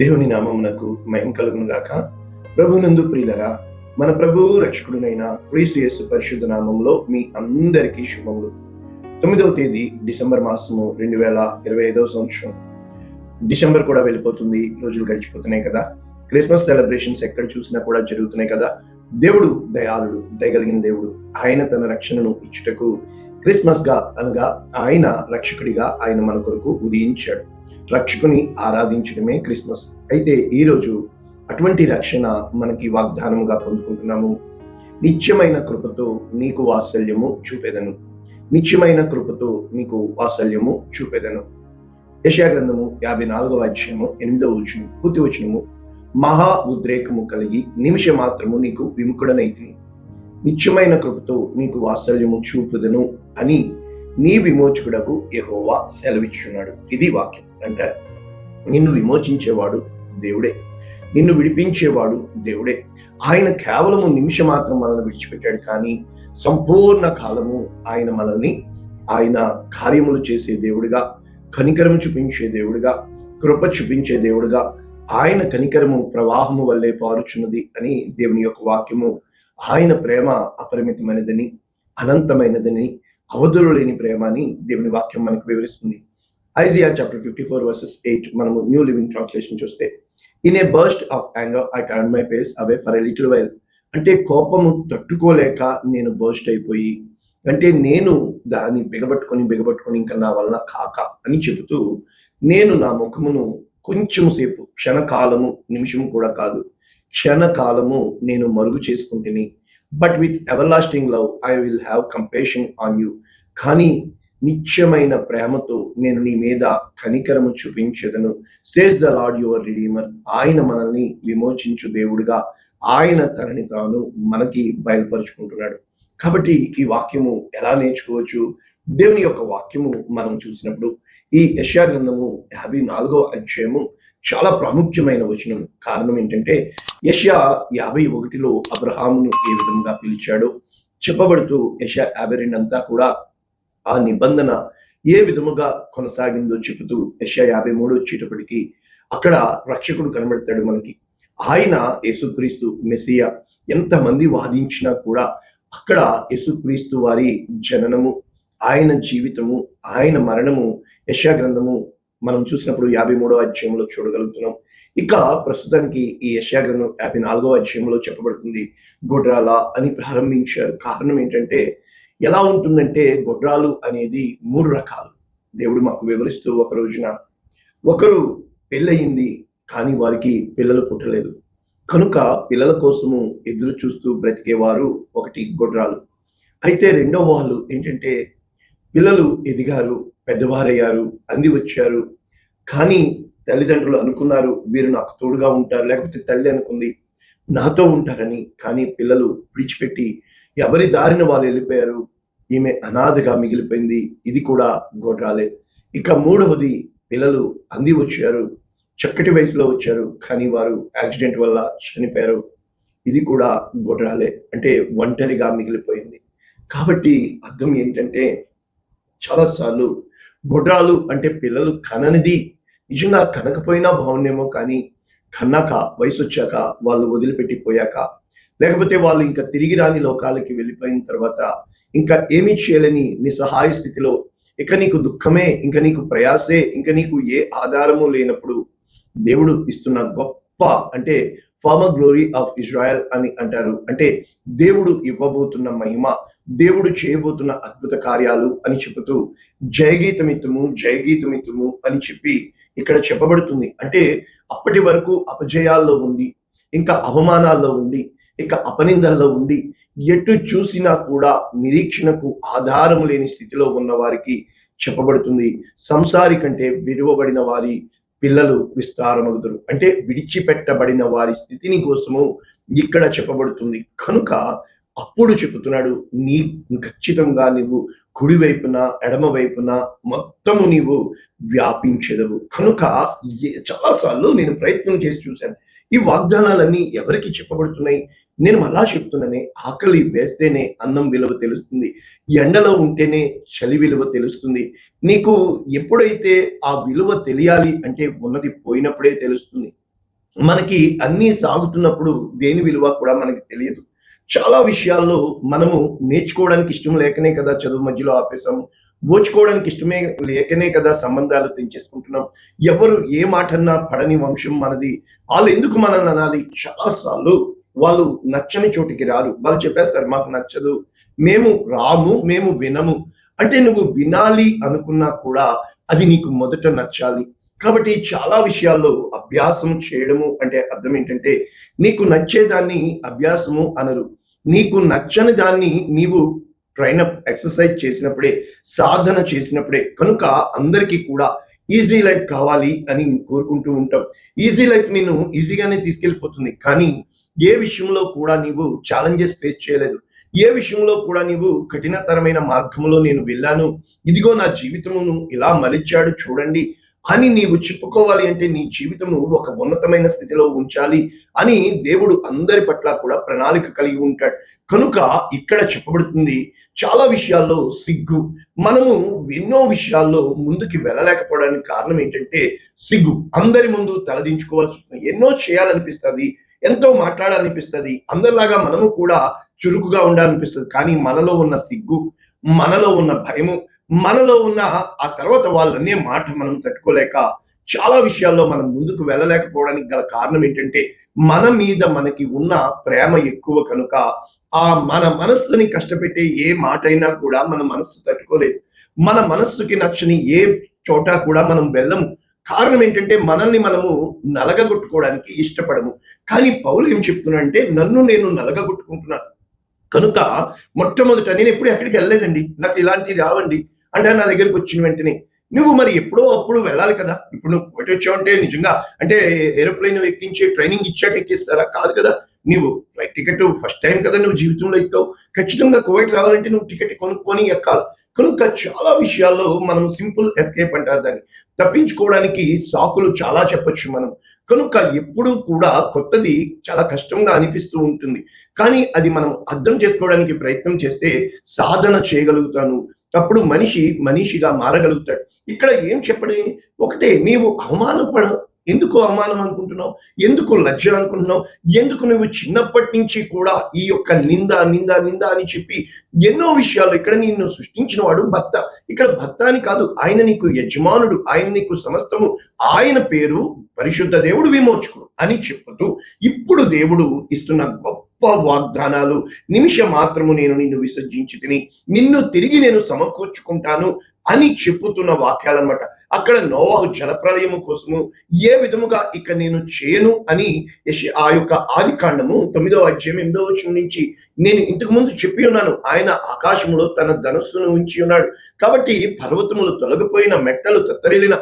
దేవుని నామమునకు మహిం కలుగును గాక. ప్రభునందు ప్రియులరా మన ప్రభు రక్షకుడునైన క్రీస్తు యేసు పరిశుద్ధ నామంలో మీ అందరికీ శుభములు. తొమ్మిదవ తేదీ డిసెంబర్ మాసము రెండు వేల ఇరవై ఐదవ సంవత్సరం. డిసెంబర్ కూడా వెళ్ళిపోతుంది రోజులు గడిచిపోతున్నాయి కదా. క్రిస్మస్ సెలబ్రేషన్స్ ఎక్కడ చూసినా కూడా జరుగుతున్నాయి కదా. దేవుడు దయాళుడు దయగలిగిన దేవుడు. ఆయన తన రక్షణను ఇచ్చుటకు క్రిస్మస్గా అనగా ఆయన రక్షకుడిగా ఆయన మన కొరకు ఉదయించాడు. రక్షకుని ఆరాధించడమే క్రిస్మస్. అయితే ఈరోజు అటువంటి రక్షణ మనకి వాగ్దానముగా పొందుకుంటున్నాము. నిత్యమైన కృపతో నీకు వాత్సల్యము చూపెదను. నిత్యమైన కృపతో నీకు వాత్సల్యము చూపెదను. యశాగ్రంథము యాభై నాలుగవ అధ్యాయము ఎనిమిదవ వచనం పూర్తి వచనము. మహా ఉద్రేకము కలిగి నిమిష మాత్రము నీకు విముఖుడనైతిని. నిత్యమైన కృపతో నీకు వాత్సల్యము చూపుదను అని నీ విమోచకుడకు యహోవా సెలవిచ్చున్నాడు ఇది వాక్యం. అంటారు నిన్ను విమోచించేవాడు దేవుడే. నిన్ను విడిపించేవాడు దేవుడే. ఆయన కేవలము నిమిషం మాత్రం మనల్ని విడిచిపెట్టాడు కానీ సంపూర్ణ కాలము ఆయన మనల్ని ఆయన కార్యములు చేసే దేవుడిగా కనికరము చూపించే దేవుడిగా కృప చూపించే దేవుడిగా ఆయన కనికరము ప్రవాహము వల్లే పారుచున్నది అని దేవుని యొక్క వాక్యము. ఆయన ప్రేమ అపరిమితమైనదని అనంతమైనదని అవధులు లేని ప్రేమ అని దేవుని వాక్యం మనకు వివరిస్తుంది. Isaiah chapter fifty four verses eight మనము న్యూ లివింగ్ ట్రాన్స్లేషన్ చూస్తే in a burst of anger I turn my face away for a little while అంటే కోపము తట్టుకోలేక నేను బర్స్ట్ అయిపోయి అంటే నేను దాన్ని బిగబట్టుకొని బిగబట్టుకొని ఇంకా నా వల్ల కాక అని చెబుతూ నేను నా ముఖమును కొంచెం సేపు క్షణకాలము నిమిషము కూడా కాదు క్షణకాలము నేను మరుగు చేసుకుంటుని but with everlasting love I will have compassion on you కానీ నిత్యమైన ప్రేమతో నేను నీ మీద కనికరము చూపించదను. Says the Lord your redeemer ఆయన మనల్ని విమోచించు దేవుడుగా. ఆయన తనని తాను మనకి బయలుపరుచుకుంటున్నాడు. కాబట్టి ఈ వాక్యము ఎలా నేర్చుకోవచ్చు? దేవుని యొక్క వాక్యము మనం చూసినప్పుడు ఈ యశా గ్రంథము యాభై నాలుగవ అధ్యాయము చాలా ప్రాముఖ్యమైన వచనం. కారణం ఏంటంటే యశా యాభై ఒకటిలో అబ్రహామును ఏ విధంగా పిలిచాడో చెప్పబడుతూ యశా యాభై రెండు అంతా కూడా ఆ నిబంధన ఏ విధముగా కొనసాగిందో చెబుతూ యశా యాభై మూడు వచ్చేటప్పటికి అక్కడ రక్షకుడు కనబడతాడు మనకి. ఆయన యేసుక్రీస్తు మెస్సియా ఎంతమంది వాదించినా కూడా అక్కడ యేసుక్రీస్తు వారి జననము ఆయన జీవితము ఆయన మరణము యశా గ్రంథము మనం చూసినప్పుడు యాభై మూడో అధ్యాయంలో చూడగలుగుతున్నాం. ఇక ప్రస్తుతానికి ఈ యశాగ్రంథం యాభై నాలుగో అధ్యాయంలో చెప్పబడుతుంది గొడ్రాల అని ప్రారంభించారు. కారణం ఏంటంటే ఎలా ఉంటుందంటే గొడ్రాలు అనేది మూడు రకాలు. దేవుడు మాకు వివరిస్తూ ఒక రోజున ఒకరు పెళ్ళయింది కానీ వారికి పిల్లలు పుట్టలేదు. కనుక పిల్లల కోసము ఎదురు చూస్తూ బ్రతికేవారు ఒకటి గొడ్రాలు. అయితే రెండో వాళ్ళు ఏంటంటే పిల్లలు ఎదిగారు పెద్దవారయ్యారు అంది వచ్చారు. కానీ తల్లిదండ్రులు అనుకున్నారు వీరు నాకు తోడుగా ఉంటారు లేకపోతే తల్లి అనుకుంది నాతో ఉంటారని. కానీ పిల్లలు విడిచిపెట్టి ఎవరి దారిన వాళ్ళు వెళ్ళిపోయారు. ఈమె అనాథగా మిగిలిపోయింది. ఇది కూడా గోడ్రాలే. ఇక మూడవది పిల్లలు అంది వచ్చారు. చక్కటి వయసులో వచ్చారు కానీ వారు యాక్సిడెంట్ వల్ల చనిపోయారు. ఇది కూడా గొడరాలే. అంటే ఒంటరిగా మిగిలిపోయింది. కాబట్టి అర్థం ఏంటంటే చాలాసార్లు గొడ్రాలు అంటే పిల్లలు కననిది. నిజంగా కనకపోయినా బాగుండేమో కానీ కన్నాక వయసు వచ్చాక వాళ్ళు వదిలిపెట్టిపోయాక లేకపోతే వాళ్ళు ఇంకా తిరిగి రాని లోకాలకి వెళ్ళిపోయిన తర్వాత ఇంకా ఏమీ చేయలేని నిస్సహాయ స్థితిలో ఇక నీకు దుఃఖమే ఇంకా నీకు ప్రయాసే ఇంకా నీకు ఏ ఆధారము లేనప్పుడు దేవుడు ఇస్తున్న గొప్ప అంటే ఫార్మర్ గ్లోరీ ఆఫ్ ఇజ్రాయెల్ అని అంటారు. అంటే దేవుడు ఇవ్వబోతున్న మహిమ దేవుడు చేయబోతున్న అద్భుత కార్యాలు అని చెబుతూ జయగీతమిత్తుము జయగీతమిత్తుము అని చెప్పి ఇక్కడ చెప్పబడుతుంది. అంటే అప్పటి వరకు అపజయాల్లో ఉండి ఇంకా అవమానాల్లో ఉండి ఇంకా అపనిందల్లో ఉండి ఎటు చూసినా కూడా నిరీక్షణకు ఆధారం లేని స్థితిలో ఉన్న వారికి చెప్పబడుతుంది. సంసారి కంటే విలువబడిన వారి పిల్లలు విస్తారమగుదురు. అంటే విడిచిపెట్టబడిన వారి స్థితిని కోసము ఇక్కడ చెప్పబడుతుంది. కనుక అప్పుడు చెబుతున్నాడు నీ ఖచ్చితంగా నీవు కుడి వైపున ఎడమ వైపున మొత్తము నీవు వ్యాపించదవు. కనుక చాలాసార్లు నేను ప్రయత్నం చేసి చూశాను. ఈ వాగ్దానాలన్నీ ఎవరికి చెప్పబడుతున్నాయి? నేను మళ్ళా చెప్తున్నానే ఆకలి వేస్తేనే అన్నం విలువ తెలుస్తుంది. ఎండలో ఉంటేనే చలి విలువ తెలుస్తుంది. నీకు ఎప్పుడైతే ఆ విలువ తెలియాలి అంటే ఉన్నది పోయినప్పుడే తెలుస్తుంది. మనకి అన్నీ సాగుతున్నప్పుడు దేని విలువ కూడా మనకి తెలియదు. చాలా విషయాల్లో మనము నేర్చుకోవడానికి ఇష్టం లేకనే కదా చదువు మధ్యలో ఆపేసాము ఓచుకోవడానికి ఇష్టమే లేకనే కదా సంబంధాలు తెంచేసుకుంటున్నాం. ఎవరు ఏ మాట అన్నా పడని వంశం మనది. వాళ్ళు ఎందుకు మనల్ని అనాలి? చాలాసార్లు వాళ్ళు నచ్చని చోటికి రారు. వాళ్ళు చెప్పేస్తారు మాకు నచ్చదు. మేము రాము మేము వినము. అంటే నువ్వు వినాలి అనుకున్నా కూడా అది నీకు మొదట నచ్చాలి. కాబట్టి చాలా విషయాల్లో అభ్యాసం చేయడము అంటే అర్థం ఏంటంటే నీకు నచ్చేదాన్ని అభ్యాసము అనరు. నీకు నచ్చని దాన్ని నీవు ట్రైన్ అప్ ఎక్సర్సైజ్ చేసినప్పుడే సాధన చేసినప్పుడే కనుక అందరికీ కూడా ఈజీ లైఫ్ కావాలి అని కోరుకుంటూ ఉంటాం. ఈజీ లైఫ్ నేను ఈజీగానే తీసుకెళ్ళిపోతుంది కానీ ఏ విషయంలో కూడా నీవు ఛాలెంజెస్ ఫేస్ చేయలేదు. ఏ విషయంలో కూడా నీవు కఠినతరమైన మార్గంలో నేను వెళ్ళాను. ఇదిగో నా జీవితమును ఇలా మలిచాడు చూడండి. అని నీవు చెప్పుకోవాలి అంటే నీ జీవితము ఒక ఉన్నతమైన స్థితిలో ఉంచాలి అని దేవుడు అందరి పట్ల కూడా ప్రణాళిక కలిగి ఉంటాడు. కనుక ఇక్కడ చెప్పబడుతుంది చాలా విషయాల్లో సిగ్గు. మనము ఎన్నో విషయాల్లో ముందుకి వెళ్ళలేకపోవడానికి కారణం ఏంటంటే సిగ్గు. అందరి ముందు తలదించుకోవాల్సి వస్తుంది. ఎన్నో చేయాలనిపిస్తుంది ఎంతో మాట్లాడాలనిపిస్తుంది అందరిలాగా మనము కూడా చురుకుగా ఉండాలనిపిస్తుంది. కానీ మనలో ఉన్న సిగ్గు మనలో ఉన్న భయము మనలో ఉన్న ఆ తర్వాత వాళ్ళనే మాట మనం తట్టుకోలేక చాలా విషయాల్లో మనం ముందుకు వెళ్ళలేకపోవడానికి గల కారణం ఏంటంటే మన మీద మనకి ఉన్న ప్రేమ ఎక్కువ కనుక ఆ మన మనస్సుని కష్టపెట్టే ఏ మాట అయినా కూడా మన మనస్సు తట్టుకోలేదు. మన మనస్సుకి నచ్చని ఏ చోట కూడా మనం వెళ్ళము. కారణం ఏంటంటే మనల్ని మనము నలగగొట్టుకోవడానికి ఇష్టపడము. కానీ పౌలు ఏం చెప్తున్నా అంటే నన్ను నేను నలగగొట్టుకుంటున్నాను. కనుక మొట్టమొదట నేను ఎప్పుడు ఎక్కడికి వెళ్ళలేదండి. నాకు ఇలాంటివి రావండి. అంటే నా దగ్గరికి వచ్చిన వెంటనే నువ్వు మరి ఎప్పుడో అప్పుడు వెళ్ళాలి కదా? ఇప్పుడు నువ్వు ఒకటి వచ్చావంటే నిజంగా అంటే ఏరోప్లేన్ ఎక్కించి ట్రైనింగ్ ఇచ్చాక ఎక్కిస్తారా? కాదు కదా? నువ్వు ఫ్లైట్ టికెట్ ఫస్ట్ టైం కదా నువ్వు జీవితంలో ఎక్కావు. ఖచ్చితంగా కువైట్ రావాలంటే నువ్వు టికెట్ కొనుక్కొని ఎక్కాలి. కనుక చాలా విషయాల్లో మనం సింపుల్ ఎస్కేప్ అంటారు దాన్ని. తప్పించుకోవడానికి సాకులు చాలా చెప్పొచ్చు మనం. కనుక ఎప్పుడూ కూడా కొత్తది చాలా కష్టంగా అనిపిస్తూ ఉంటుంది. కానీ అది మనం అర్థం చేసుకోవడానికి ప్రయత్నం చేస్తే సాధన చేయగలుగుతాను. అప్పుడు మనిషి మనిషిగా మారగలుగుతాడు. ఇక్కడ ఏం చెప్పని ఒకటే నీవు అవమానపడ ఎందుకు అవమానం అనుకుంటున్నావు ఎందుకు లజ్జ అనుకుంటున్నావు ఎందుకు నువ్వు చిన్నప్పటి నుంచి కూడా ఈ యొక్క నింద నింద నింద అని చెప్పి ఎన్నో విషయాలు ఇక్కడ నిన్ను సృష్టించిన వాడు భర్త. ఇక్కడ భర్త అని కాదు ఆయన నీకు యజమానుడు ఆయన నీకు సమస్తము ఆయన పేరు పరిశుద్ధ దేవుడు విమోచకుడు అని చెప్పుతూ ఇప్పుడు దేవుడు ఇస్తున్న గొప్ప వాగ్దానాలు. నిమిష మాత్రము నేను నిన్ను విసర్జించి తిని నిన్ను తిరిగి నేను సమకూర్చుకుంటాను అని చెప్పుతున్న వాక్యాలన్నమాట. అక్కడ నోవాహు జలప్రలయము కోసము ఏ విధముగా ఇక నేను చేయను అని ఆ యొక్క ఆది కాండము తొమ్మిదో అధ్యాయం ఎనిమిదో వచనం నుంచి నేను ఇంతకు ముందు చెప్పి ఉన్నాను. ఆయన ఆకాశములో తన ధనస్సును ఉంచి ఉన్నాడు. కాబట్టి పర్వతములు తొలగిపోయిన మెట్టలు తత్తరిలిన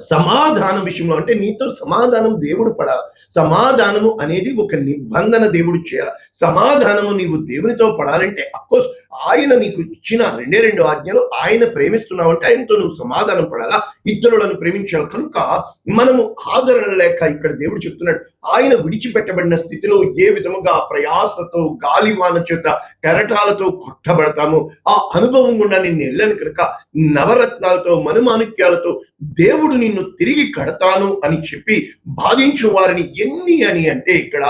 సమాధానం విషయంలో అంటే నీతో సమాధానం దేవుడు పడాలి. సమాధానము అనేది ఒక నిబంధన దేవుడు చేయాలి. సమాధానము నీవు దేవునితో పడాలంటే అఫ్కోర్స్ ఆయన నీకు ఇచ్చిన రెండే రెండు ఆజ్ఞలు ఆయన ప్రేమిస్తున్నావు అంటే ఆయనతో నువ్వు సమాధానం పడాలా? ఇతరులను ప్రేమించాలి. కనుక మనము ఆదరణ లేక ఇక్కడ దేవుడు చెప్తున్నాడు ఆయన విడిచిపెట్టబడిన స్థితిలో ఏ విధముగా ప్రయాసతో గాలివాన చేత కెరటాలతో కొట్టబడతాము? ఆ అనుభవం గుండా నేను వెళ్ళాను కనుక నవరత్నాలతో మనుమాణిక్యాలతో దేవుడు నిన్ను తిరిగి కడతాను అని చెప్పి బాధించు వారిని ఎన్ని అని అంటే ఇక్కడ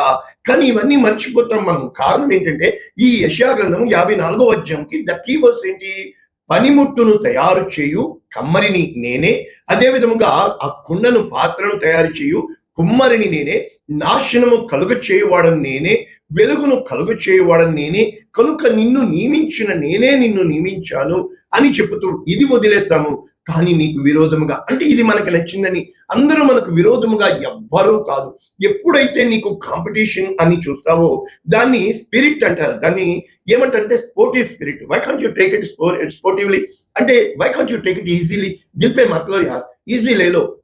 కానీ ఇవన్నీ మర్చిపోతాం మనం. కారణం ఏంటంటే ఈ యశా యాభై నాలుగో అధ్యాయంకి ద కీవర్స్ ఏంటి? పనిముట్టును తయారు చేయు కమ్మరిని నేనే. అదే విధముగా ఆ కుండను పాత్రను తయారు చేయు కుమ్మరిని నేనే. నాశనము కలుగ చేయవాడని నేనే. వెలుగును కలుగ చేయవాడని నేనే. కనుక నిన్ను నియమించిన నేనే నిన్ను నియమించాను అని చెబుతూ ఇది వదిలేస్తాము. కానీ నీకు విరోధముగా అంటే ఇది మనకు నచ్చిందని అందరూ మనకు విరోధముగా ఎవ్వరూ కాదు. ఎప్పుడైతే నీకు కాంపిటీషన్ అని చూస్తావో దాన్ని స్పిరిట్ అంటారు. దాన్ని ఏమంటారంటే sportive spirit why can't you take it sportively అంటే why can't you take it easily గెలిపే మాటలో యార్ ఈజీ లేలో.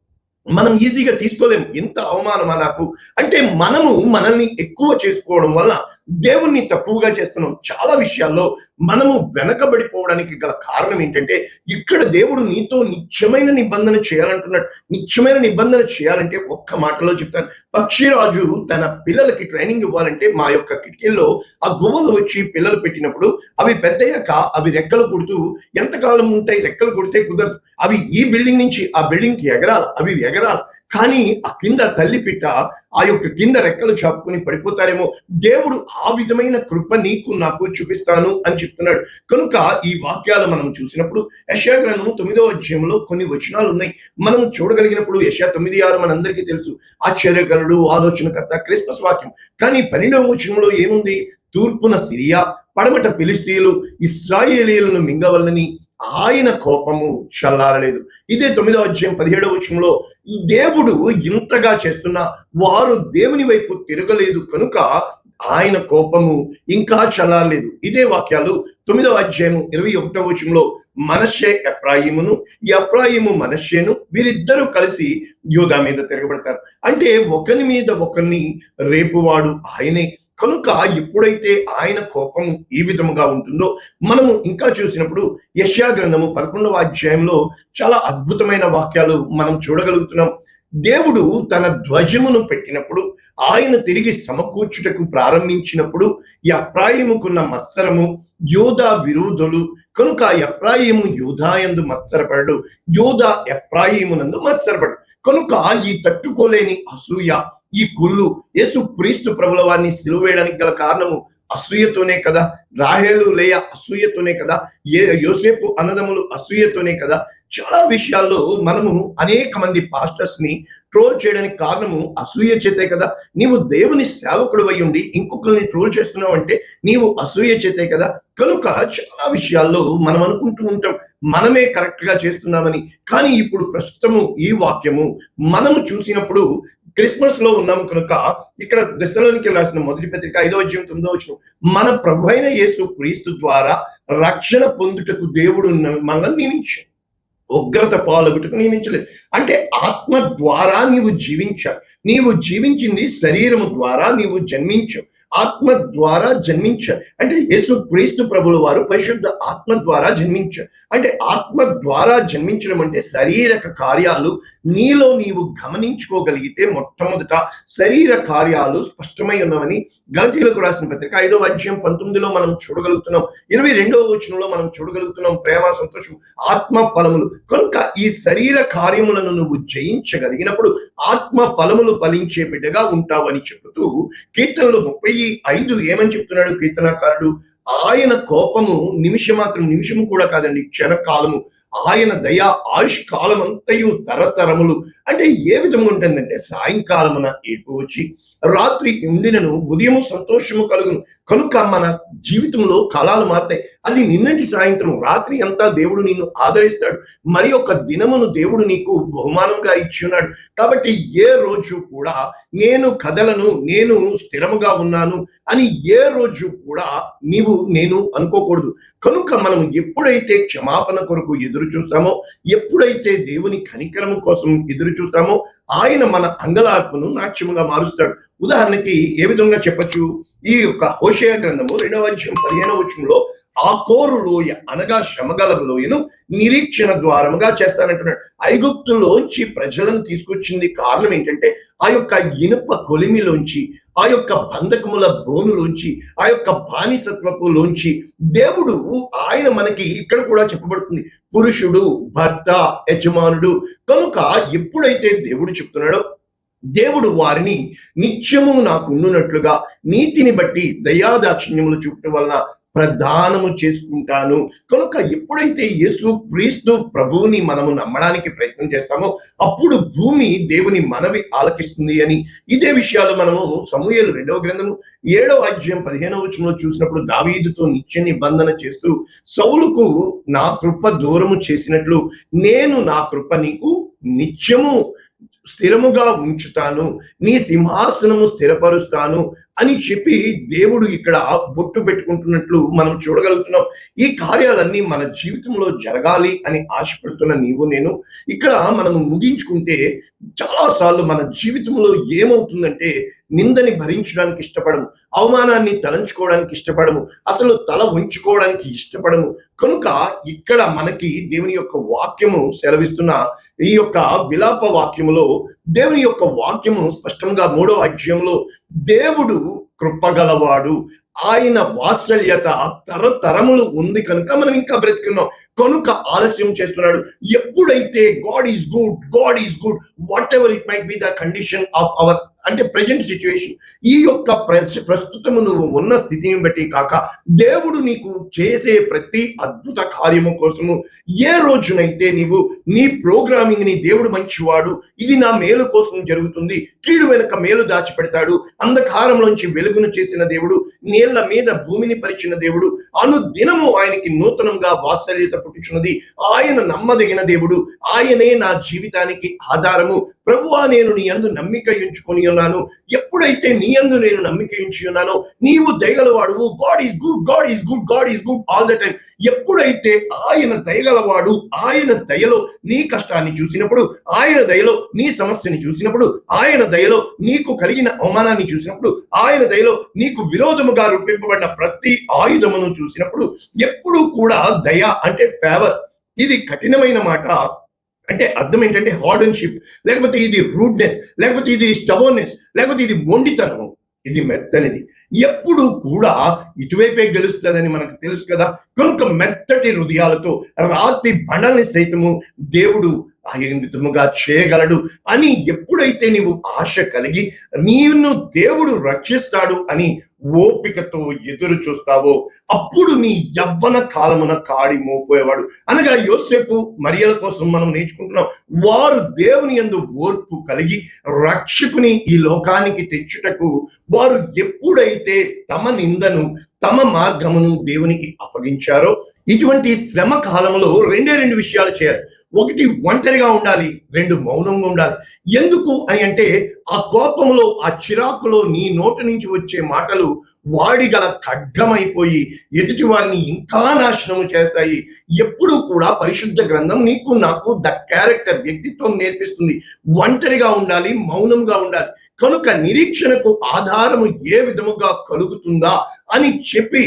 మనం ఈజీగా తీసుకోలేము. ఎంత అవమానమా నాకు? అంటే మనము మనల్ని ఎక్కువ చేసుకోవడం వల్ల దేవుణ్ణి తక్కువగా చేస్తున్నాం. చాలా విషయాల్లో మనము వెనకబడిపోవడానికి గల కారణం ఏంటంటే ఇక్కడ దేవుడు నీతో నిత్యమైన నిబంధన చేయాలంటున్నాడు. నిత్యమైన నిబంధన చేయాలంటే ఒక్క మాటలో చెప్తాను. పక్షిరాజు తన పిల్లలకి ట్రైనింగ్ ఇవ్వాలంటే మా యొక్క కిటికీల్లో ఆ గువ్వలు వచ్చి పిల్లలు పెట్టినప్పుడు అవి పెద్దయ్యాక అవి రెక్కలు కొడుతూ ఎంతకాలం ఉంటాయి? రెక్కలు కొడితే కుదరదు. అవి ఈ బిల్డింగ్ నుంచి ఆ బిల్డింగ్కి ఎగరాలి. అవి ఎగరాలి. కానీ ఆ కింద తల్లి పిట్ట ఆ యొక్క కింద రెక్కలు చాపుకొని పడిపోతారేమో. దేవుడు ఆ విధమైన కృప నీకు నాకు చూపిస్తాను అని చెప్తున్నాడు. కనుక ఈ వాక్యాలు మనం చూసినప్పుడు యశా గ్రంథము తొమ్మిదో అధ్యాయంలో కొన్ని వచనాలు ఉన్నాయి. మనం చూడగలిగినప్పుడు యశా తొమ్మిది ఆరు మనందరికీ తెలుసు. ఆశ్చర్యకరుడు ఆలోచనకర్త క్రిస్మస్ వాక్యం. కానీ పన్నెండవ వచనంలో ఏముంది? తూర్పున సిరియా పడమట ఫిలిస్తీన్లు ఇస్రాయేలీలను మింగవల్లని ఆయన కోపము చల్లారలేదు. ఇదే తొమ్మిదో అధ్యాయం పదిహేడవ వచనంలో ఈ దేవుడు ఇంతగా చేస్తున్న వారు దేవుని వైపు తిరగలేదు కనుక ఆయన కోపము ఇంకా చల్లారలేదు. ఇదే వాక్యాలు తొమ్మిదవ అధ్యాయం ఇరవై ఒకటవ వచనంలో మనషే ఎఫ్రాయిమును ఎఫ్రాయిము మనషేను వీరిద్దరూ కలిసి యోగా మీద తిరగబడతారు. అంటే ఒకరి మీద ఒకరిని రేపువాడు ఆయనే. కనుక ఎప్పుడైతే ఆయన కోపం ఈ విధముగా ఉంటుందో మనము ఇంకా చూసినప్పుడు యశ్యా గ్రంథము పదకొండవ అధ్యాయంలో చాలా అద్భుతమైన వాక్యాలు మనం చూడగలుగుతున్నాం. దేవుడు తన ధ్వజమును పెట్టినప్పుడు ఆయన తిరిగి సమకూర్చుటకు ప్రారంభించినప్పుడు ఎఫ్రాయిముకున్న మత్సరము యోధా విరోధులు కనుక ఎఫ్రాయిము యోధాయందు మత్సరపడడు యోధా ఎఫ్రాయిమునందు మత్సరపడు. కనుక ఈ తట్టుకోలేని అసూయ ఈ కుళ్ళు యేసు క్రీస్తు ప్రభుల వారిని సిలువేయడానికి గల కారణము అసూయతోనే కదా రాహేలు లేయ అసూయతోనే కదా ఏ యోసేపు అన్నదములు అసూయతోనే కదా. చాలా విషయాల్లో మనము అనేక మంది పాస్టర్స్ని ట్రోల్ చేయడానికి కారణము అసూయ చేతే కదా నీవు దేవుని సేవకుడు అయి ఉండి ఇంకొకరిని ట్రోల్ చేస్తున్నావు అంటే నీవు అసూయ చేతే కదా. కనుక చాలా విషయాల్లో మనం అనుకుంటూ ఉంటాం మనమే కరెక్ట్గా చేస్తున్నామని. కానీ ఇప్పుడు ప్రస్తుతము ఈ వాక్యము మనము చూసినప్పుడు క్రిస్మస్లో ఉన్నాం కనుక ఇక్కడ దశలోనికి రాసిన మొదటి పత్రిక ఐదో అధ్యాయం తొమ్మిదో వచ్చిన మన ప్రభు అయిన యేసు క్రీస్తు ద్వారా రక్షణ పొందుటకు దేవుడు మనల్ని నియమించాడు. ఉగ్రత పాల్గొట్టుకు నియమించలేదు. అంటే ఆత్మ ద్వారా నీవు జీవించావు. నీవు జీవించింది శరీరము ద్వారా నీవు జన్మించావు. ఆత్మ ద్వారా జన్మించారు అంటే యేసు క్రీస్తు ప్రభుల వారు పరిశుద్ధ ఆత్మ ద్వారా జన్మించారు అంటే ఆత్మ ద్వారా జన్మించడం అంటే శారీరక కార్యాలు నీలో నీవు గమనించుకోగలిగితే మొట్టమొదట శరీర కార్యాలు స్పష్టమై ఉన్నవని గలతీలకు రాసిన పత్రిక ఐదో అధ్యాయం పంతొమ్మిదిలో మనం చూడగలుగుతున్నాం. ఇరవై రెండవ వచనంలో మనం చూడగలుగుతున్నాం ప్రేమ సంతోషం ఆత్మ ఫలములు. కనుక ఈ శరీర కార్యములను నువ్వు జయించగలిగినప్పుడు ఆత్మ ఫలములు ఫలించే బిడ్డగా ఉంటావని చెబుతూ కీర్తనలు ముప్పై ఐదు ఏమని చెప్తున్నాడు కీర్తనాకారుడు? ఆయన కోపము నిమిషం మాత్రం నిమిషము కూడా కాదండి క్షణకాలము. ఆయన దయ ఆయుష్ కాలం అంతయు తరతరములు. అంటే ఏ విధంగా ఉంటుందంటే సాయంకాలమున ఎటు వచ్చి రాత్రి ఉండినను ఉదయము సంతోషము కలుగును. కనుక మన జీవితంలో కాలాలు మారుతాయి. అది నిన్నటి సాయంత్రం రాత్రి అంతా దేవుడు నిన్ను ఆదరిస్తాడు. మరి ఒక దినమును దేవుడు నీకు బహుమానంగా ఇచ్చి ఉన్నాడు కాబట్టి ఏ రోజు కూడా నేను కథలను నేను స్థిరముగా ఉన్నాను అని ఏ రోజు కూడా నీవు నేను అనుకోకూడదు. కనుక మనం ఎప్పుడైతే క్షమాపణ కొరకు ఎదురు చూస్తామో ఎప్పుడైతే దేవుని కనికరము కోసం ఎదురు చూస్తామో ఆయన మన అంగలార్పును నాట్యముగా మారుస్తాడు. ఉదాహరణకి ఏ విధంగా చెప్పచ్చు? ఈ యొక్క హోషయ గ్రంథము రెండవ అధ్యాయం పదిహేనవ వచ్చంలో ఆ కోరు లోయ అనగా శ్రమగల లోయను నిరీక్షణ ద్వారముగా చేస్తానంటున్నాడు. ఐగుప్తులోంచి ప్రజలను తీసుకొచ్చింది కారణం ఏంటంటే ఆ యొక్క ఇనుప కొలిమిలోంచి ఆ యొక్క బంధకముల బోనులోంచి ఆ యొక్క బానిసత్వపు లోంచి దేవుడు ఆయన మనకి ఇక్కడ కూడా చెప్పబడుతుంది. పురుషుడు భర్త యజమానుడు. కనుక ఎప్పుడైతే దేవుడు చెప్తున్నాడో దేవుడు వారిని నిత్యము నాకు ఉండునట్లుగా నీతిని బట్టి దయాదాక్షిణ్యములు చూపటం వలన ప్రధానము చేసుకుంటాను. కనుక ఎప్పుడైతే యేసు క్రీస్తు ప్రభువుని మనము నమ్మడానికి ప్రయత్నం చేస్తామో అప్పుడు భూమి దేవుని మనవి ఆలకిస్తుంది అని. ఇదే విషయాలు మనము సమూహలు రెండవ గ్రంథము ఏడవ అధ్యాయం పదిహేనవ వచనంలో చూసినప్పుడు దావీదుతో నిత్య నిబంధన చేస్తూ సౌలుకు నా కృప దూరము చేసినట్లు నేను నా కృప నీకు నిత్యము స్థిరముగా ఉంచుతాను నీ సింహాసనము స్థిరపరుస్తాను అని చెప్పి దేవుడు ఇక్కడ బొట్టు పెట్టుకుంటున్నట్లు మనం చూడగలుగుతున్నాం. ఈ కార్యాలన్నీ మన జీవితంలో జరగాలి అని ఆశపడుతున్న నీవు నేను. ఇక్కడ మనము ముగించుకుంటే చాలాసార్లు మన జీవితంలో ఏమవుతుందంటే నిందని భరించడానికి ఇష్టపడము అవమానాన్ని తలంచుకోవడానికి ఇష్టపడము అసలు తల ఉంచుకోవడానికి ఇష్టపడము. కనుక ఇక్కడ మనకి దేవుని యొక్క వాక్యము సెలవిస్తున్న ఈ యొక్క విలాప వాక్యములో దేవుని యొక్క వాక్యము స్పష్టంగా మూడో అధ్యాయంలో దేవుడు కృపగలవాడు ఆయన వాత్సల్యత తరతరములు ఉంది కనుక మనం ఇంకా బ్రతికున్నాం. కనుక ఆలస్యం చేస్తున్నాడు. ఎప్పుడైతే God is good God is good whatever it might be the condition of our అంటే ప్రజెంట్ సిచ్యువేషన్ ఈ యొక్క ప్ర- ప్రస్తుతము నువ్వు ఉన్న స్థితిని బట్టి కాక దేవుడు నీకు చేసే ప్రతి అద్భుత కార్యము కోసము ఏ రోజునైతే నీవు నీ ప్రోగ్రామింగ్ని దేవుడు మంచివాడు ఇది నా మేలు కోసం జరుగుతుంది కీడు వెనుక మేలు దాచిపెడతాడు అంధకారంలోంచి వెలుగును చేసిన దేవుడు నీళ్ళ మీద భూమిని పరిచిన దేవుడు అను దినము ఆయనకి నూతనంగా వాత్సల్యత పుట్టించున్నది ఆయన నమ్మదగిన దేవుడు ఆయనే నా జీవితానికి ఆధారము. ప్రభువా నేను నీ అందు నమ్మిక ఎంచుకొని ఉన్నాను ఎప్పుడైతే నీ యందు నేను నమ్మిక ఉంచి ఉన్నానో నీవు దయగలవాడువు. God is good God is good God is good all the time ఎప్పుడైతే ఆయన దయగలవాడు ఆయన దయలో నీ కష్టాన్ని చూసినప్పుడు ఆయన దయలో నీ సమస్యని చూసినప్పుడు ఆయన దయలో నీకు కలిగిన అవమానాన్ని చూసినప్పుడు ఆయన దయలో నీకు విరోధముగా రూపింపబడిన ప్రతి ఆయుధమును చూసినప్పుడు ఎప్పుడూ కూడా దయ అంటే ఫేవర్ ఇది కఠినమైన మాట. అంటే అర్థం ఏంటంటే హార్డన్షిప్ లేకపోతే ఇది రూడ్నెస్ లేకపోతే ఇది స్టబోన్నెస్ లేకపోతే ఇది మొండితనం. ఇది మెత్తనిది. ఎప్పుడు కూడా ఇటువైపే గెలుస్తుందని మనకు తెలుసు కదా. కనుక మెత్తటి హృదయాలతో రాతి బండల్ని సైతము దేవుడు ఆయనముగా చేయగలడు అని ఎప్పుడైతే నీవు ఆశ కలిగి నీవును దేవుడు రక్షిస్తాడు అని ఓపికతో ఎదురు చూస్తావో అప్పుడు నీ యవ్వన కాలమున కాడి మోపోయేవాడు. అనగా యోసేపు మరియల కోసం మనం నేర్చుకుంటున్నాం వారు దేవుని యందు ఓర్పు కలిగి రక్షకుని ఈ లోకానికి తెచ్చుటకు వారు ఎప్పుడైతే తమ నిందను తమ మార్గమును దేవునికి అప్పగించారో ఇటువంటి శ్రమ కాలంలో రెండే రెండు విషయాలు చేయాలి. ఒకటి ఒంటరిగా ఉండాలి రెండు మౌనంగా ఉండాలి. ఎందుకు అని అంటే ఆ కోపంలో ఆ చిరాకులో నీ నోటి నుంచి వచ్చే మాటలు వాడి గల ఖడ్గమైపోయి ఎదుటి వారిని ఇంకా నాశనము చేస్తాయి. ఎప్పుడు కూడా పరిశుద్ధ గ్రంథం నీకు నాకు ద క్యారెక్టర్ వ్యక్తిత్వం నేర్పిస్తుంది. ఒంటరిగా ఉండాలి మౌనంగా ఉండాలి. కనుక నిరీక్షణకు ఆధారము ఏ విధముగా కలుగుతుందా అని చెప్పి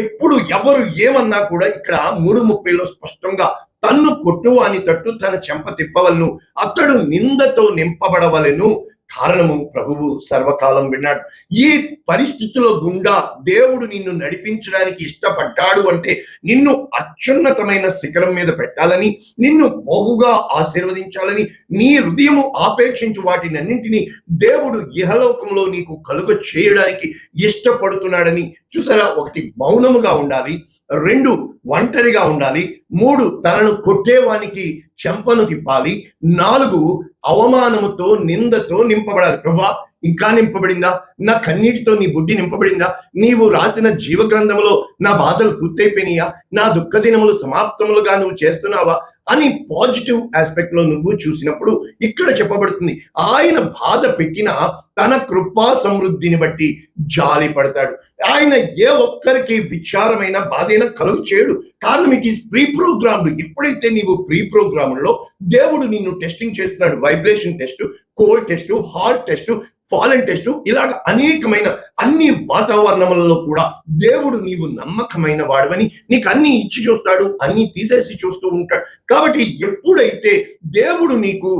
ఎప్పుడు ఎవరు ఏమన్నా కూడా ఇక్కడ మూడు ముప్పైలో స్పష్టంగా తన్ను కొట్టువాని తట్టు తన చెంప తిప్పవలను అతడు నిందతో నింపబడవలెను. కారణము ప్రభువు సర్వకాలం విన్నాడు. ఈ పరిస్థితుల గుండా దేవుడు నిన్ను నడిపించడానికి ఇష్టపడ్డాడు అంటే నిన్ను అత్యున్నతమైన శిఖరం మీద పెట్టాలని నిన్ను మోగుగా ఆశీర్వదించాలని నీ హృదయము ఆపేక్షించు వాటినన్నింటినీ దేవుడు ఇహలోకంలో నీకు కలుగ చేయడానికి ఇష్టపడుతున్నాడని చూసారా? ఒకటి మౌనముగా ఉండాలి. రెండు ఒంటరిగా ఉండాలి. మూడు తనను కొట్టేవానికి చెంపను తిప్పాలి. నాలుగు అవమానముతో నిందతో నింపబడాలి. ప్రభా ఇంకా నింపబడిందా? నా కన్నీటితో నీ బుడ్డి నింపబడిందా? నీవు రాసిన జీవ గ్రంథములో నా బాధలు పూర్తయిపోయినాయా? నా దుఃఖ దినములు సమాప్తములుగా నువ్వు చేస్తున్నావా? అని పాజిటివ్ ఆస్పెక్ట్లో నువ్వు చూసినప్పుడు ఇక్కడ చెప్పబడుతుంది. ఆయన బాధ పెట్టిన తన కృపా సమృద్ధిని బట్టి జాలి పడతాడు. ఆయన ఏ ఒక్కరికి విచారమైన బాధైనా కలుగు చేయడు. కారణం ఇట్ ఈస్ ప్రీ ప్రోగ్రామ్డ్ ఎప్పుడైతే నీవు ప్రీ ప్రోగ్రామ్లో దేవుడు నిన్ను టెస్టింగ్ చేస్తున్నాడు. Vibration test core test heart test fallen test ఇలాగ అనేకమైన అన్ని వాతావరణములలో కూడా దేవుడు నీవు నమ్మకమైన వాడవని నీకు అన్ని ఇచ్చి చూస్తాడు అన్ని తీసేసి చూస్తూ ఉంటాడు. కాబట్టి ఎప్పుడైతే దేవుడు నీకు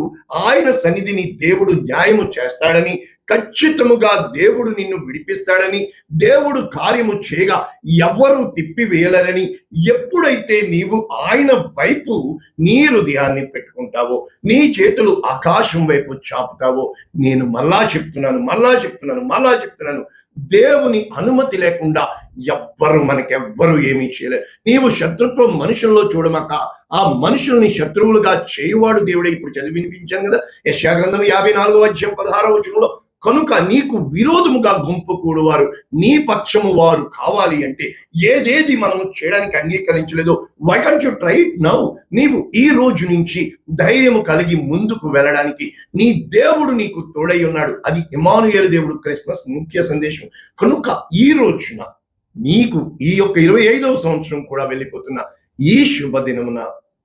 ఆయన సన్నిధిని దేవుడు న్యాయము చేస్తాడని ఖచ్చితముగా దేవుడు నిన్ను విడిపిస్తాడని దేవుడు కార్యము చేయగా ఎవరు తిప్పివేయలరని ఎప్పుడైతే నీవు ఆయన వైపు నీ హృదయాన్ని పెట్టుకుంటావో నీ చేతులు ఆకాశం వైపు చాపుతావో నేను మళ్ళా చెప్తున్నాను మళ్ళా చెప్తున్నాను మళ్ళా చెప్తున్నాను. దేవుని అనుమతి లేకుండా ఎవ్వరు మనకెవ్వరు ఏమీ చేయలేరు. నీవు శత్రుత్వం మనుషుల్లో చూడమక్క. ఆ మనుషుల్ని శత్రువులుగా చేయువాడు దేవుడే. ఇప్పుడు చదివి వినిపించాను కదా. యశాగ్రంథం యాభై నాలుగో అధ్యాయం పదహారవ వచనంలో కనుక నీకు విరోధముగా గుంపు కూడువారు నీ పక్షము వారు కావాలి అంటే ఏదేది మనము చేయడానికి అంగీకరించలేదో why can't you try it now నీవు ఈ రోజు నుంచి ధైర్యము కలిగి ముందుకు వెళ్ళడానికి నీ దేవుడు నీకు తోడై ఉన్నాడు. అది ఇమానుయేలు దేవుడు క్రిస్మస్ ముఖ్య సందేశం. కనుక ఈ రోజున నీకు ఈ యొక్క ఇరవై ఐదవ సంవత్సరం కూడా వెళ్ళిపోతున్న ఈ శుభదినమున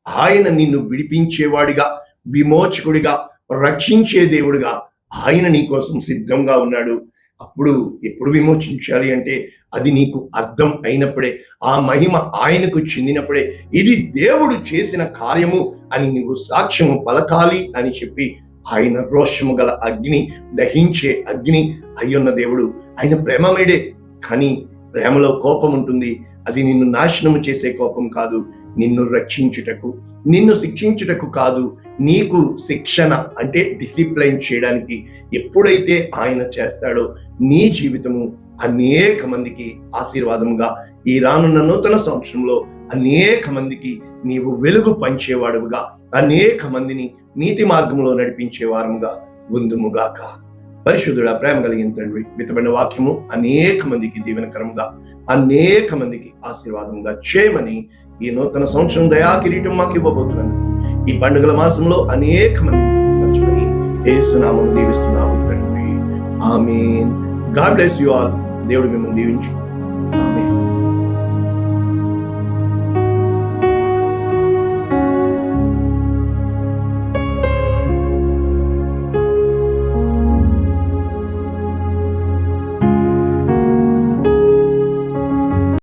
ఆయన నిన్ను విడిపించేవాడిగా విమోచకుడిగా రక్షించే దేవుడిగా ఆయన నీ కోసం సిద్ధంగా ఉన్నాడు. అప్పుడు ఎప్పుడు విమోచించాలి అంటే అది నీకు అర్థం అయినప్పుడే ఆ మహిమ ఆయనకు చెందినప్పుడే ఇది దేవుడు చేసిన కార్యము అని నువ్వు సాక్ష్యము పలకాలి అని చెప్పి ఆయన రోషము గల అగ్ని దహించే అగ్ని అయ్యున్న దేవుడు. ఆయన ప్రేమమేడే కానీ ప్రేమలో కోపం ఉంటుంది. అది నిన్ను నాశనము చేసే కోపం కాదు. నిన్ను రక్షించుటకు నిన్ను శిక్షించుటకు కాదు నీకు శిక్షణ అంటే డిసిప్లైన్ చేయడానికి ఎప్పుడైతే ఆయన చేస్తాడో నీ జీవితము అనేక మందికి ఆశీర్వాదముగా ఈ రానున్న నూతన సంవత్సరంలో అనేక మందికి నీవు వెలుగు పంచేవాడుగా అనేక మందిని నీతి మార్గంలో నడిపించే వారముగా ఉందుముగాక. పరిశుద్ధుడ ప్రేమ కలిగిన తండ్రి మితమైన వాక్యము అనేక మందికి దీవెనకరముగా అనేక మందికి ఆశీర్వాదముగా చేయమని ఈ తన సంవత్సరం దయా కిరీటం మాకు ఇవ్వబోతున్నాను. ఈ పండుగల మాసంలో అనేక మంది మర్చిపోయి ఏసునామం దీవిస్తున్నాము తండ్రి. ఆమె గాడ్ బ్లెస్ యు ఆల్. దేవుడు మిమ్మల్ని దీవించు.